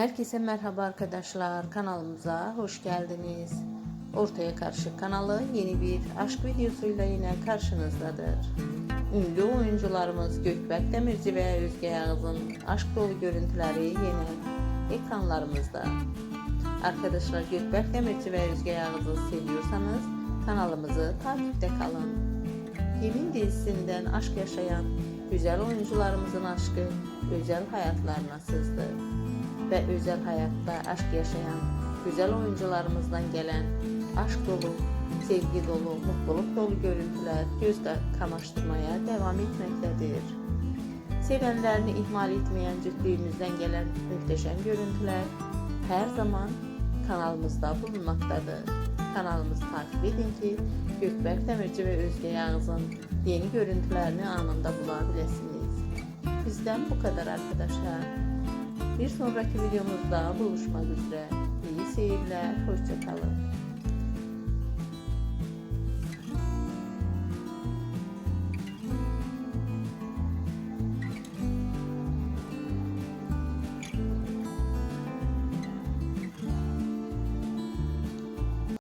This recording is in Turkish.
Herkese merhaba arkadaşlar. Kanalımıza hoş geldiniz. Ortaya Karşı kanalı yeni bir aşk videosuyla yine karşınızdadır. Ünlü oyuncularımız Gökberk Demirci ve Özge Yağız'ın aşk dolu görüntüleri yine ekranlarımızda. Arkadaşlar Gökberk Demirci ve Özge Yağız'ı seviyorsanız kanalımızı takipte kalın. Yemin dizisinden aşk yaşayan güzel oyuncularımızın aşkı özel hayatlarına sızdı. Ve özel hayatta aşk yaşayan güzel oyuncularımızdan gelen aşk dolu, sevgi dolu, mutluluk dolu görüntüler gözde kamaştırmaya devam etmektedir. Sevenlerini ihmal etmeyen cütlüğümüzden gelen muhteşem görüntüler her zaman kanalımızda bulunmaktadır. Kanalımızı takip edin ki Gökberk Demirci ve Özge Yağız'ın yeni görüntülerini anında bulabilirsiniz. Bizden bu kadar arkadaşlar. Bir sonraki videomuzda buluşmak üzere. İyi seyirler, hoşçakalın.